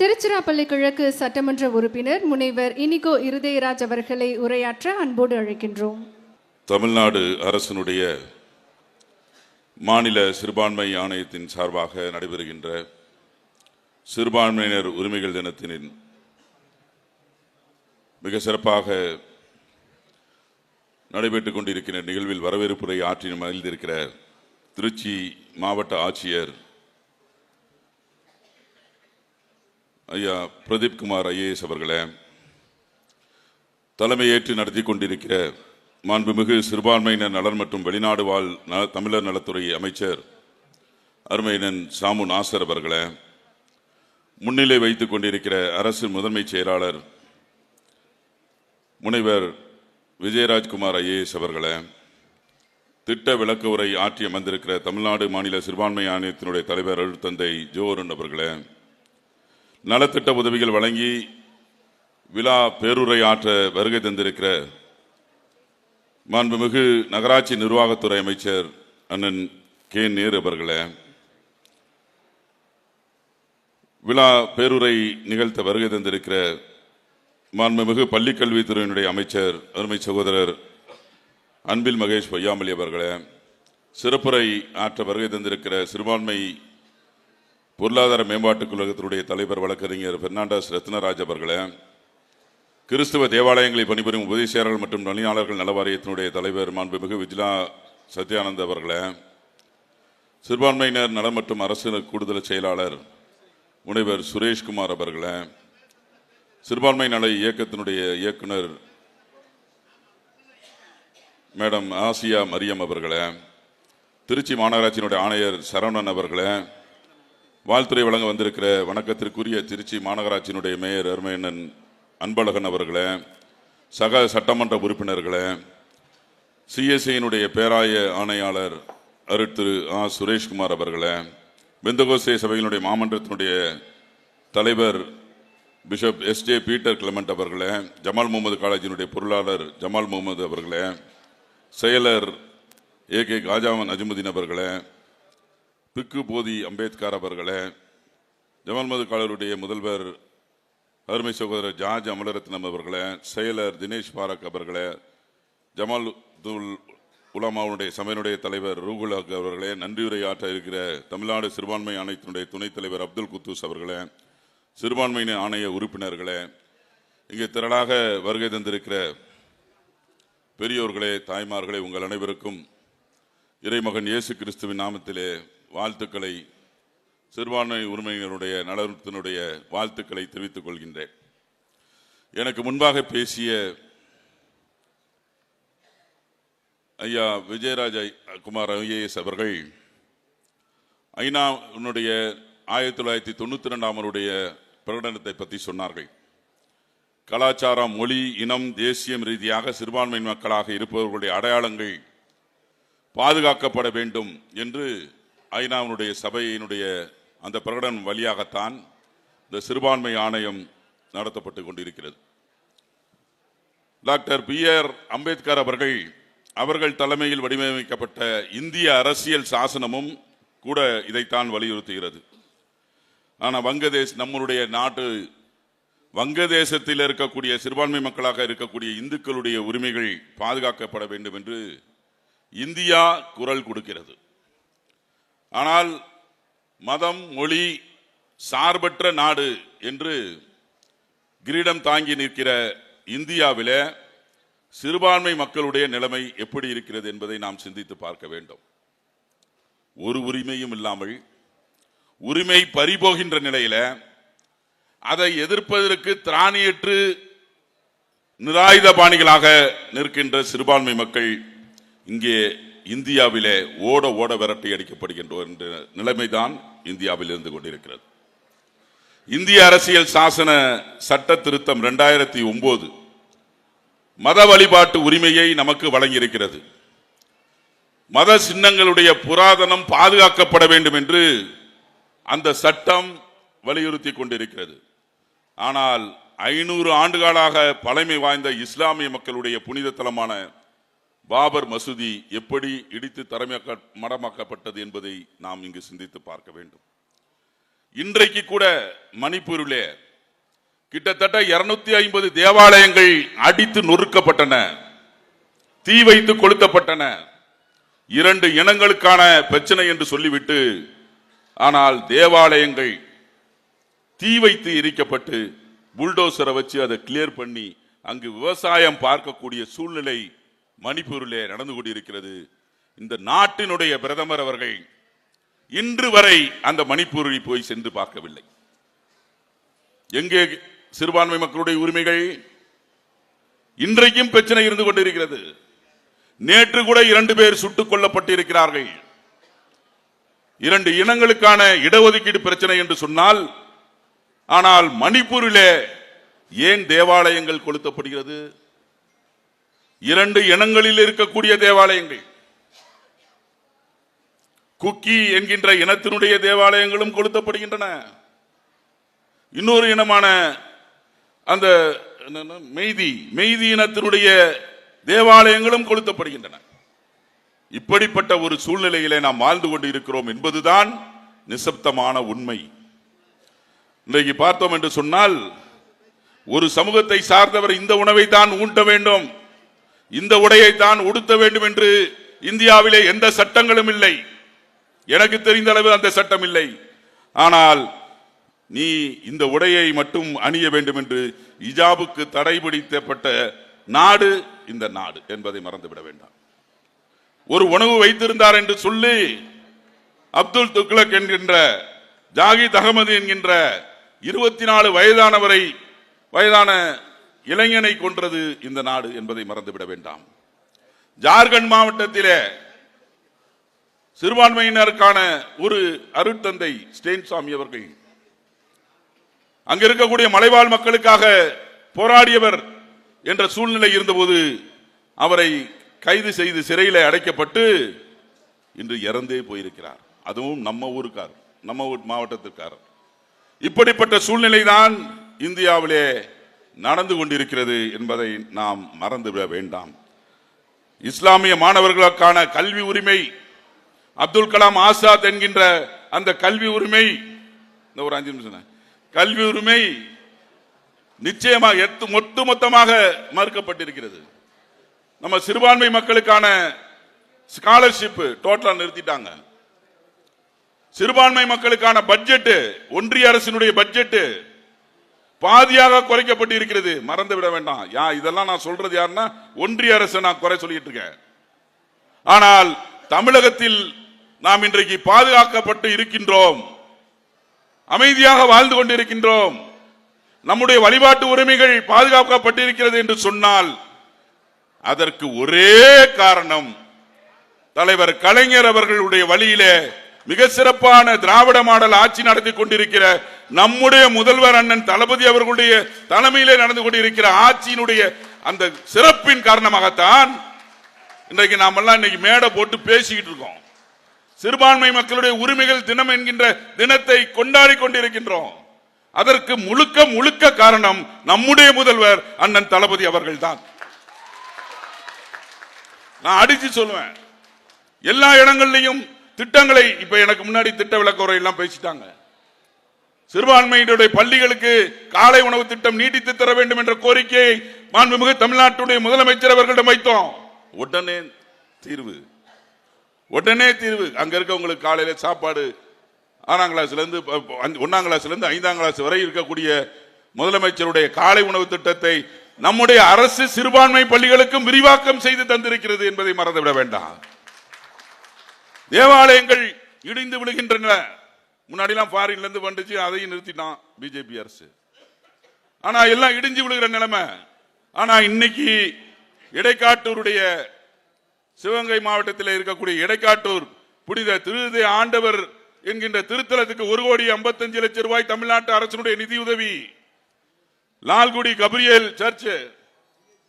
திருச்சிராப்பள்ளி கிழக்கு சட்டமன்ற உறுப்பினர் முனைவர் இனிகோ இருதயராஜ் அவர்களை உரையாற்ற அன்போடு அழைக்கின்றோம். தமிழ்நாடு அரசினுடைய மாநில சிறுபான்மை ஆணையத்தின் சார்பாக நடைபெறுகின்ற சிறுபான்மையினர் உரிமைகள் தினத்தினின் மிக சிறப்பாக நடைபெற்றுக் கொண்டிருக்கிற நிகழ்வில் வரவேற்புரை ஆற்றின் மகிழ்ந்திருக்கிற திருச்சி மாவட்ட ஆட்சியர் ஐயா பிரதீப் குமார் ஐஏஎஸ் அவர்களே தலைமையேற்று நடத்தி கொண்டிருக்கிற மாண்புமிகு சிறுபான்மையினர் நலன் மற்றும் வெளிநாடு வாழ் நல தமிழர் நலத்துறை அமைச்சர் அருமையினன் சாமு நாசர் அவர்களே முன்னிலை வைத்துக் கொண்டிருக்கிற அரசு முதன்மை செயலாளர் முனைவர் விஜயராஜ்குமார் ஐஏஎஸ் அவர்களே திட்ட விளக்க உரை ஆற்றி அமர்ந்திருக்கிற தமிழ்நாடு மாநில சிறுபான்மை ஆணையத்தினுடைய தலைவர் அருட்தந்தை ஜோருன் அவர்களே நலத்திட்ட உதவிகள் வழங்கி விழா பேருரை ஆற்ற வருகை தந்திருக்கிற மாண்புமிகு நகராட்சி நிர்வாகத்துறை அமைச்சர் அண்ணன் கே நேரு அவர்களே விழா பேருரை நிகழ்த்த வருகை தந்திருக்கிற மாண்புமிகு பள்ளிக்கல்வித்துறையினுடைய அமைச்சர் அருமை சகோதரர் அன்பில் மகேஷ் பொய்யாமலி அவர்களே சிறப்புரை ஆற்ற வருகை தந்திருக்கிற சிறுபான்மை பொருளாதார மேம்பாட்டுக் கழகத்தினுடைய தலைவர் வழக்கறிஞர் பெர்னாண்டஸ் ரத்னராஜ் அவர்களை கிறிஸ்துவ தேவாலயங்களை பணிபுரியும் உதவி செயலாளர்கள் மற்றும் பணியாளர்கள் நலவாரியத்தினுடைய தலைவர் மாண்புமிகு விஜிலா சத்யானந்த் அவர்களை சிறுபான்மையினர் நலம் மற்றும் அரசு கூடுதல் செயலாளர் முனைவர் சுரேஷ்குமார் அவர்களை சிறுபான்மை நல இயக்கத்தினுடைய இயக்குனர் மேடம் ஆசியா மரியம் அவர்களை திருச்சி மாநகராட்சியினுடைய ஆணையர் சரவணன் அவர்களே வாழ்த்துறை வழங்க வந்திருக்கிற வணக்கத்திற்குரிய திருச்சி மாநகராட்சியினுடைய மேயர் அருமையண்ணன் அன்பழகன் அவர்களே சக சட்டமன்ற உறுப்பினர்களே சிஎஸ்ஐயினுடைய பேராய ஆணையாளர் அருட்திரு ஆ. சுரேஷ்குமார் அவர்களே பெந்தகோசே சபையினுடைய மாமன்றத்தினுடைய தலைவர் bishop S. J. Peter Clement அவர்களே ஜமால் முகமது காலேஜினுடைய பொருளாளர் ஜமால் முகமது அவர்களே செயலர் ஏ. கே. காஜாமன் அஜிமுதீன் அவர்களே பிக்கு போதி அம்பேத்கர் அவர்களே ஜமால்மது காலருடைய முதல்வர் அருமை சகோதரர் ஜார்ஜ் அமலரத்னம் அவர்களே செயலர் தினேஷ் பாரக் அவர்களே ஜமால் துல் உலமாவுடைய சமையனுடைய தலைவர் ரூகுல் ஹக் அவர்களே நன்றியுரை ஆற்ற இருக்கிற தமிழ்நாடு சிறுபான்மை ஆணையத்தினுடைய துணைத் தலைவர் அப்துல் குத்தூஸ் அவர்களே சிறுபான்மையின ஆணைய உறுப்பினர்களே இங்கே திரளாக வருகை தந்திருக்கிற பெரியோர்களே தாய்மார்களே உங்கள் அனைவருக்கும் இறைமகன் இயேசு கிறிஸ்துவின் நாமத்திலே வாழ்த்துக்களை சிறுபான்மை உரிமையினருடைய நலத்தினுடைய வாழ்த்துக்களை தெரிவித்துக் கொள்கின்றேன். எனக்கு முன்பாக பேசிய ஐயா விஜயராஜ குமார் ஐஏஎஸ் அவர்கள் ஐநாவுடைய ஆயிரத்தி தொள்ளாயிரத்தி தொண்ணூற்றி ரெண்டாம் அவருடைய பிரகடனத்தை பற்றி சொன்னார்கள். கலாச்சாரம் மொழி இனம் தேசியம் ரீதியாக சிறுபான்மை மக்களாக இருப்பவர்களுடைய அடையாளங்கள் பாதுகாக்கப்பட வேண்டும் என்று ஐநாவினுடைய சபையினுடைய அந்த பிரகடனம் வழியாகத்தான் இந்த சிறுபான்மை ஆணையம் நடத்தப்பட்டு கொண்டிருக்கிறது. டாக்டர் பி ஆர் அம்பேத்கர் அவர்கள் அவர்கள் தலைமையில் வடிவமைக்கப்பட்ட இந்திய அரசியல் சாசனமும் கூட இதைத்தான் வலியுறுத்துகிறது. ஆனால் வங்கதேஷ் நம்மளுடைய நாட்டு வங்கதேசத்தில் இருக்கக்கூடிய சிறுபான்மை மக்களாக இருக்கக்கூடிய இந்துக்களுடைய உரிமைகள் பாதுகாக்கப்பட வேண்டும் என்று இந்தியா குரல் கொடுக்கிறது. ஆனால் மதம் மொழி சார்பற்ற நாடு என்று கிரீடம் தாங்கி நிற்கிற இந்தியாவில் சிறுபான்மை மக்களுடைய நிலைமை எப்படி இருக்கிறது என்பதை நாம் சிந்தித்து பார்க்க வேண்டும். ஒரு உரிமையும் இல்லாமல் உரிமை பறிபோகின்ற நிலையில அதை எதிர்ப்பதற்கு திராணியற்று நிராயுத பாணிகளாக நிற்கின்ற சிறுபான்மை மக்கள் இங்கே இந்தியாவிலே ஓட ஓட விரட்டி அடிக்கப்படுகின்ற என்ற நிலைமைதான் இந்தியாவில் இருந்து கொண்டிருக்கிறது. இந்திய அரசியல் சாசன சட்ட திருத்தம் இரண்டாயிரத்தி ஒன்பது மத வழிபாட்டு உரிமையை நமக்கு வழங்கியிருக்கிறது. மத சின்னங்களுடைய புராதனம் பாதுகாக்கப்பட வேண்டும் என்று அந்த சட்டம் வலியுறுத்தி கொண்டிருக்கிறது. ஆனால் ஐநூறு ஆண்டுகளாக பழமை வாய்ந்த இஸ்லாமிய மக்களுடைய புனித தலமான பாபர் மசூதி எப்படி இடித்து தரமாக்க மடமாக்கப்பட்டது என்பதை நாம் இங்கு சிந்தித்து பார்க்க வேண்டும். இன்றைக்கு கூட மணிப்பூரிலே கிட்டத்தட்ட இருநூத்தி ஐம்பது தேவாலயங்கள் அடித்து நொறுக்கப்பட்டன தீ வைத்து கொளுத்தப்பட்டன. இரண்டு இனங்களுக்கான பிரச்சனை என்று சொல்லிவிட்டு ஆனால் தேவாலயங்கள் தீ வைத்து எரிக்கப்பட்டு புல்டோசரை வச்சு அதை கிளியர் பண்ணி அங்கு விவசாயம் பார்க்கக்கூடிய சூழ்நிலை மணிப்பூரிலே நடந்து கொண்டிருக்கிறது இந்த நாட்டினுடைய பிரதமர் அவர்கள் இன்று வரை அந்த மணிப்பூரில் போய் சென்று பார்க்கவில்லை. எங்கே சிறுபான்மை மக்களுடைய உரிமைகள்? இன்றைக்கும் பிரச்சனை இருந்து கொண்டிருக்கிறது. நேற்று கூட இரண்டு பேர் சுட்டுக் கொல்லப்பட்டிருக்கிறார்கள். இரண்டு இனங்களுக்கான இடஒதுக்கீடு பிரச்சனை என்று சொன்னால் ஆனால் மணிப்பூரிலே ஏன் தேவாலயங்கள் கொளுத்தப்படுகிறது? இரண்டு இனங்களில் இருக்கக்கூடிய தேவாலயங்கள். குக்கி என்கின்ற இனத்தினுடைய தேவாலயங்களும் கொளுத்தப்படுகின்றன. இன்னொரு இனமான அந்த மெய்தி மெய்தி இனத்தினுடைய தேவாலயங்களும் கொளுத்தப்படுகின்றன. இப்படிப்பட்ட ஒரு சூழ்நிலையிலே நாம் வாழ்ந்து கொண்டு இருக்கிறோம் என்பதுதான் நிசப்தமான உண்மை. இன்றைக்கு பார்த்தோம் என்று சொன்னால் ஒரு சமூகத்தை சார்ந்தவர் இந்த உணவை தான் ஊட்ட வேண்டும். இந்த உடையை தான் உடுத்த வேண்டும் என்று இந்தியாவிலே எந்த சட்டங்களும் இல்லை. எனக்கு தெரிந்த அளவு அந்த சட்டம் இல்லை. ஆனால் நீ இந்த உடையை மட்டும் அணிய வேண்டும் என்று இஜாபுக்கு தடைபிடித்தப்பட்ட நாடு இந்த நாடு என்பதை மறந்துவிட வேண்டாம். ஒரு உணவு வைத்திருந்தார் என்று சொல்லி அப்துல் துக்ளக் என்கின்ற ஜாகித் அகமது என்கின்ற இருபத்தி நாலு வயதானவரை வயதான இளைஞனை கொன்றது இந்த நாடு என்பதை மறந்துவிட வேண்டாம். ஜார்க்கண்ட் மாவட்டத்திலே சிறுபான்மையினருக்கான ஒரு அருட்தந்தை ஸ்டேன்சாமி அவர்கள். அங்க இருக்கக்கூடிய மலைவாழ் மக்களுக்காக போராடியவர் என்ற சூழ்நிலை இருந்தபோது அவரை கைது செய்து சிறையில் அடைக்கப்பட்டு இன்று இறந்தே போயிருக்கிறார். அதுவும் நம்ம ஊருக்கார் நம்ம ஊர் மாவட்டத்திற்காரர். இப்படிப்பட்ட சூழ்நிலை தான் இந்தியாவிலே நடந்து கொண்டிருக்கிறது என்பதை நாம் மறந்துவிட வேண்டாம். இஸ்லாமிய மாணவர்களுக்கான கல்வி உரிமை அப்துல் கலாம் ஆசாத் என்கின்ற அந்த கல்வி உரிமை இந்த ஒரு அஞ்சு நிமிஷம் கல்வி உரிமை நிச்சயமாக எத்து மொட்டு மொத்தமாக மறுக்கப்பட்டிருக்கிறது. நம்ம சிறுபான்மை மக்களுக்கான ஸ்காலர்ஷிப் டோட்டலாக நிறுத்திட்டாங்க. சிறுபான்மை மக்களுக்கான பட்ஜெட்டு ஒன்றிய அரசினுடைய பட்ஜெட்டு பாதியாக குறைக்கப்பட்டு இருக்கிறது மறந்து விட வேண்டாம். யா இதெல்லாம் நான் சொல்றது யாருன்னா ஒன்றிய அரசு நான் குறை சொல்லிட்டு இருக்கேன். ஆனால் தமிழகத்தில் நாம் இன்றைக்கு பாதுகாக்கப்பட்டு இருக்கின்றோம். அமைதியாக வாழ்ந்து கொண்டிருக்கின்றோம். நம்முடைய வழிபாட்டு உரிமைகள் பாதுகாக்கப்பட்டிருக்கிறது என்று சொன்னால் அதற்கு ஒரே காரணம் தலைவர் கலைஞர் அவர்களுடைய வழியிலே மிக சிறப்பான திராவிட மாடல் ஆட்சி நடத்தி கொண்டிருக்கிற நம்முடைய முதல்வர் அண்ணன் தளபதி அவர்களுடைய தலைமையிலே நடந்து கொண்டிருக்கிற ஆட்சியினுடைய அந்த சிறப்பின் காரணமாகத்தான் இன்றைக்கு நாமெல்லாம் இன்னைக்கு மேடை போட்டு பேசிக்கிட்டு இருக்கோம். சிறுபான்மை மக்களுடைய உரிமைகள் தினம் என்கின்ற தினத்தை கொண்டாடி கொண்டிருக்கின்றோம். அதற்கு முழுக்க முழுக்க காரணம் நம்முடைய முதல்வர் அண்ணன் தளபதி அவர்கள்தான். நான் அடிச்சு சொல்லுவேன். எல்லா இடங்கள்லையும் திட்டங்களை இப்ப எனக்கு முன்னாடி திட்ட விளக்க உரையெல்லாம் பேசிட்டாங்க. சிறுபான்மையினுடைய பள்ளிகளுக்கு காலை உணவு திட்டம் நீட்டித்து தர வேண்டும் என்ற கோரிக்கையை மாண்புமிகு தமிழ்நாட்டுடைய முதலமைச்சர் அவர்களிடம் வைத்தோம். உடனே தீர்வு. உடனே தீர்வு. அங்க இருக்கவங்களுக்கு காலையில சாப்பாடு ஆறாம் கிளாஸ்ல இருந்து கிளாஸ்லேருந்து கிளாஸ்ல இருந்து ஐந்தாம் கிளாஸ் வரை இருக்கக்கூடிய முதலமைச்சருடைய காலை உணவு திட்டத்தை நம்முடைய அரசு சிறுபான்மை பள்ளிகளுக்கும் விரிவாக்கம் செய்து தந்திருக்கிறது என்பதை மறந்துவிட வேண்டாம். தேவாலயங்கள் இடிந்து விழுகின்றன. முன்னாடிலாம் ஃபாரின்ல இருந்து வந்துச்சு அதையும் நிறுத்திட்டான் பிஜேபி அரசு. ஆனா எல்லாம் இடிஞ்சு விழுகிற நிலைமை. ஆனா இன்னைக்கு இடைக்காட்டூருடைய சிவகங்கை மாவட்டத்தில் இருக்கக்கூடிய இடைக்காட்டூர் புனித திருதை ஆண்டவர் என்கின்ற திருத்தலத்துக்கு ஒரு கோடி ஐம்பத்தஞ்சு லட்சம் ரூபாய் தமிழ்நாட்டு அரசனுடைய நிதியுதவி. லால்குடி கபிரியல் சர்ச்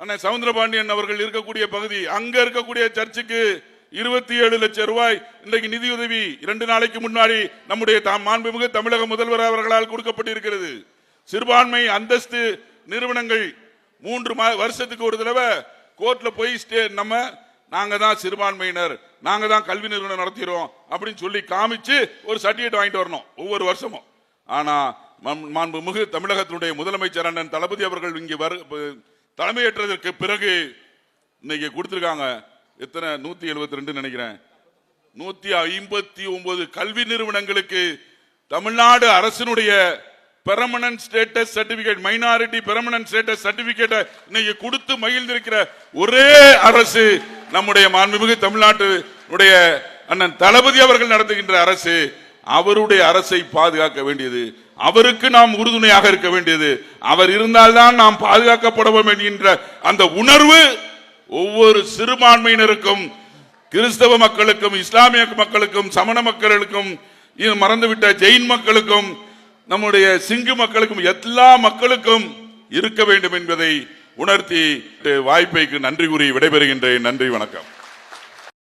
அண்ணன் சவுந்தரபாண்டியன் அவர்கள் இருக்கக்கூடிய பகுதி அங்க இருக்கக்கூடிய சர்ச்சுக்கு இருபத்தி ஏழு லட்சம் ரூபாய் இன்றைக்கு நிதியுதவி இரண்டு நாளைக்கு முன்னாடி நம்முடைய தாம் மாண்புமிகு தமிழக முதல்வர் அவர்களால் கொடுக்கப்பட்டிருக்கிறது. சிறுபான்மை அந்தஸ்து நிறுவனங்கள் மூன்று மா- வருஷத்துக்கு ஒரு தடவை கோர்ட்ல போய் ஸ்டே நம்ம நாங்க தான் சிறுபான்மையினர் நாங்க தான் கல்வி நிறுவனம் நடத்திடுறோம் அப்படின்னு சொல்லி காமிச்சு ஒரு சர்டிஃபிகேட் வாங்கிட்டு வரணும் ஒவ்வொரு வருஷமும். ஆனா மம்- மாண்புமிகு தமிழகத்தினுடைய முதலமைச்சர் அண்ணன் தளபதி அவர்கள் இங்கே வரு தலைமையேற்றதற்கு பிறகு இன்னைக்கு கொடுத்துருக்காங்க. எத்தனை? நூத்தி எழுபத்தி ரெண்டு நினைக்கிறேன். நூத்தி ஐம்பத்தி ஒன்பது கல்வி நிறுவனங்களுக்கு தமிழ்நாடு அரசினுடைய permanent status certificate minority permanent status சர்டிபிகேட்டை இன்னைக்கு கொடுத்து மகிழ்ந்திருக்கிற ஒரே அரசு நம்முடைய மாண்புமிகு தமிழ்நாட்டுடைய அண்ணன் தளபதி அவர்கள் நடத்துகின்ற அரசு. அவருடைய அரசை பாதுகாக்க வேண்டியது. அவருக்கு நாம் உறுதுணையாக இருக்க வேண்டியது. அவர் இருந்தால்தான் நாம் பாதுகாக்கப்படுவோம் என்கின்ற அந்த உணர்வு ஒவ்வொரு சிறுபான்மையினருக்கும் கிறிஸ்தவ மக்களுக்கும் இஸ்லாமிய மக்களுக்கும் சமண மக்களுக்கும் மறந்துவிட்ட ஜெயின் மக்களுக்கும் நம்முடைய சிங்கு மக்களுக்கும் எல்லா மக்களுக்கும் இருக்க வேண்டும் என்பதை உணர்த்தி வாய்ப்பைக்கு நன்றி கூறி விடைபெறுகின்றேன். நன்றி வணக்கம்.